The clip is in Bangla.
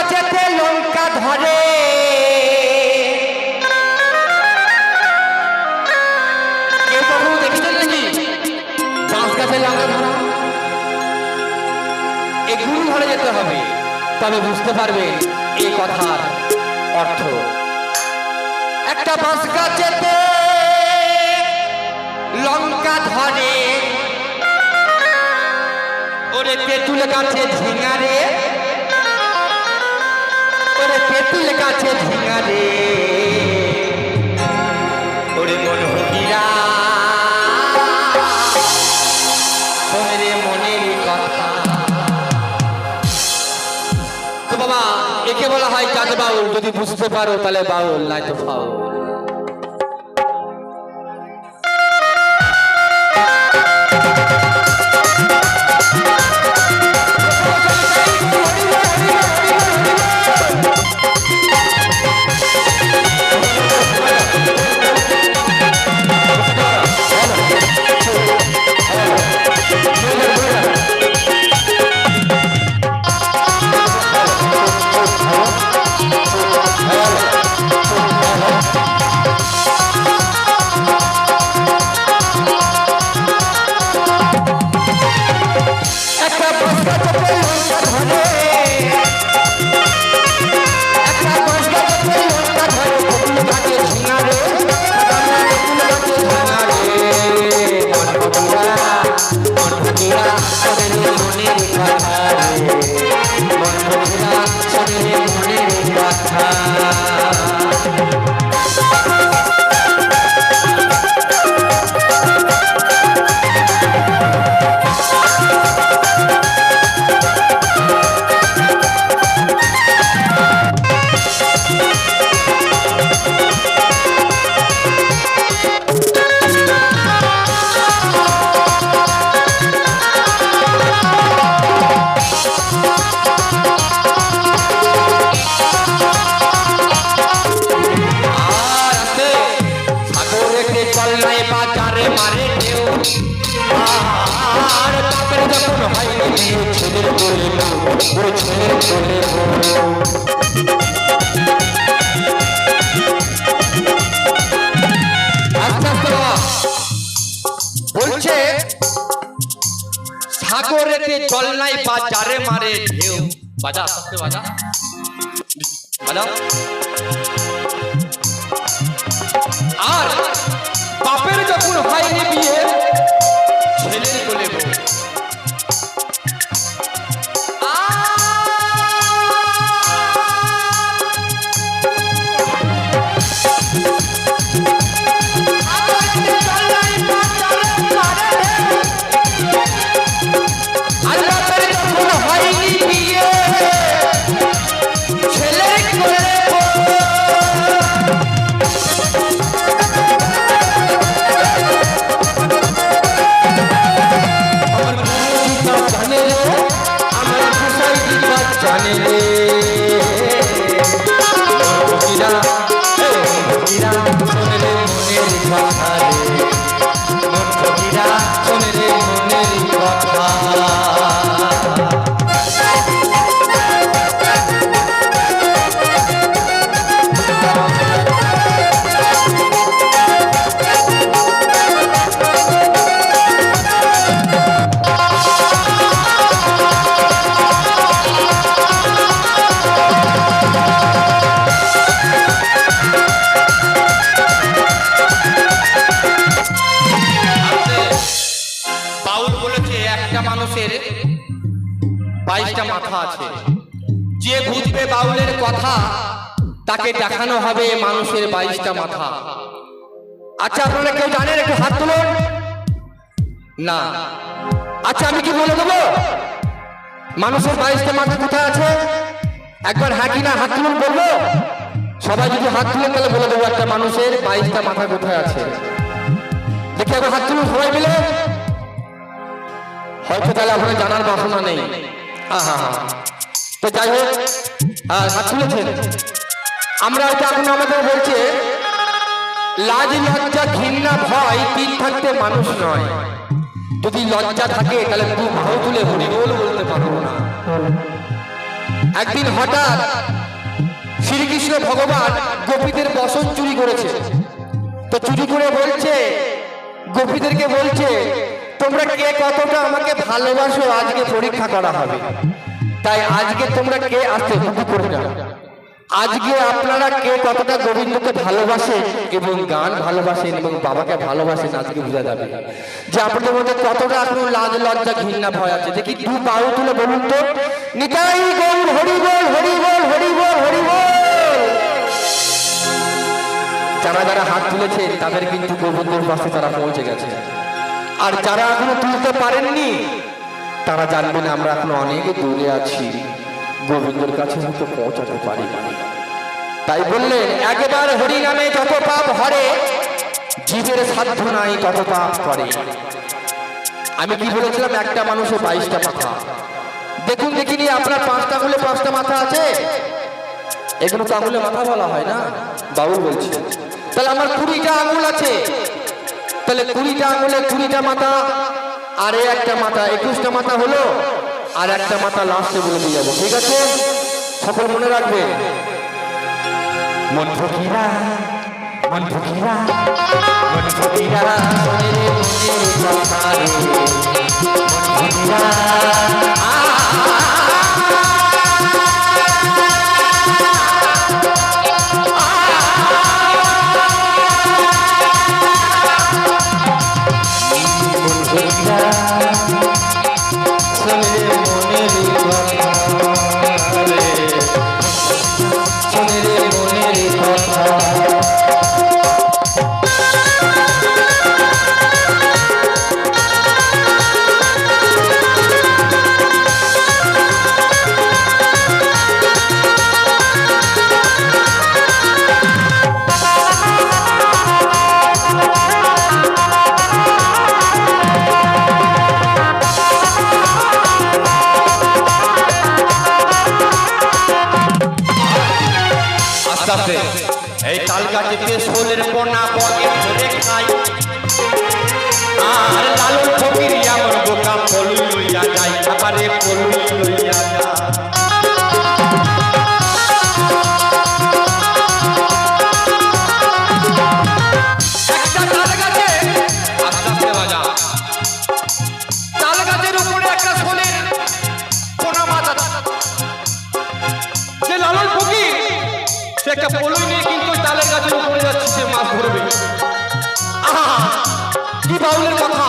গাছেতে লঙ্কা ধরে। যেতে তবে বুঝতে পারবে এই কথার অর্থ। একটা বাঁশ গাছেতে লঙ্কা ধরে। ওরে তেঁতুল গাছে ঝিঙারে ওরে তেঁতুল গাছে ঝিঙারে ওরে মন হকিরা শোনে মনের কথা। তো বাবা, একে বলা হয় চাঁদ বাউল। যদি বুঝতে পারো, তাহলে বাউল নাই তো ফাউল। যখন হয় বিয়ে ছেলের কোলে বউ, ওরে। বলছে সাগরেতে চলনাই বাজারে মারে ঢেউ বাজা আস্তে আস্তে বাজা আর বাপের যখন হয়নি বিয়ে ছেলের কোলে বউ। মাথা আছে। যে বুঝবে বাউলের কথা, তাকে দেখানো হবে মানুষের বাইশটা মাথা। আচ্ছা আপনারা কেউ জানেন একটু হাত তুলুন? না। আচ্ছা আমি কি বলে দেবো? মানুষের বাইশটা মাথা কোথায় আছে? একবার হ্যাঁ কি না হাত তুলুন বলব? সবাই যদি হাত তুলেন তাহলে বলে দেবো একটা মানুষের বাইশটা মাথা কোথায় আছে। দেখি একবার হাত তুলুন সবাই মিলে। হয়তো তাহলে আপনার জানার বাসনা নেই। তো যাই হোক আমরা হয়তো এখন আমাদের বলছে, লাজ লজ্জা ঘৃণা ভয় তিন থাকতে মানুষ নয়। যদি লজ্জা থাকে, তাহলে দু ভাও তুলে হরিবোল বলতে পারব না। একদিন হঠাৎ শ্রীকৃষ্ণ ভগবান গোপীদের বসন চুরি করেছে। তো চুরি করে বলছে, গোপীদেরকে বলছে তোমরা কে কতটা আমাকে ভালোবাসো, আজকে পরীক্ষা করা হবে। তাই আজকে তোমরা কে আসতে হুকু করে না আজকে আপনারা কে কতটা গোবিন্দকে ভালোবাসেন এবং গান ভালোবাসেন এবং বাবাকে ভালোবাসেন, আজকে বোঝা যাবে। যে আপনাদের মধ্যে কতটা এখনও লাজ, লজ্জা, ঘৃণা, ভয় আছে। দেখি দু বাহু তুলে বলুন তো। নিতাই গৌর, হরি বল হরি বল হরি বল হরি বল। যারা যারা হাত তুলেছে, তাদের কিন্তু গোবিন্দর পাশে তারা পৌঁছে গেছে। আর যারা এখনও তুলতে পারেননি, তারা জানবেন আমরা এখনও অনেক দূরে আছি। গোবিন্দর কাছে হয়তো পৌঁছাতে পারি তাই বললেন, একবার হরি নামে যত পাপ হরে, জীবের সাধ্য নাই তত পাপ করে। আমি কি বলেছিলাম, একটা মানুষের বাইশটা মাথা। দেখুন, দেখিনি, আপনার পাঁচটা হলে পাঁচটা মাথা আছে? এগুলো তো আঙুলে মাথা বলা হয় না? বাবু বলছে। তাহলে আমার কুড়িটা আঙুল আছে। তাহলে কুড়িটা আঙুলে কুড়িটা মাথা, আর একটা মাথা, একুশটা মাথা হলো, আর একটা মাথা লাস্টে বলে দিয়ে যাব। ঠিক আছে? সকল মনে রাখবে? মন ফকিরা মন ফকিরা মন ফকিরা মনে ফকিরা। গাছেতে শোলের পোনা বগে ধরে খাই। আর লালন ফকির আমার বোকা পলু লইয়া যাই আবারে পলু লইয়া যায়। একটা সে একটা পলই নিয়ে মাছ ধরবে। আহা, কি বাউলের কথা?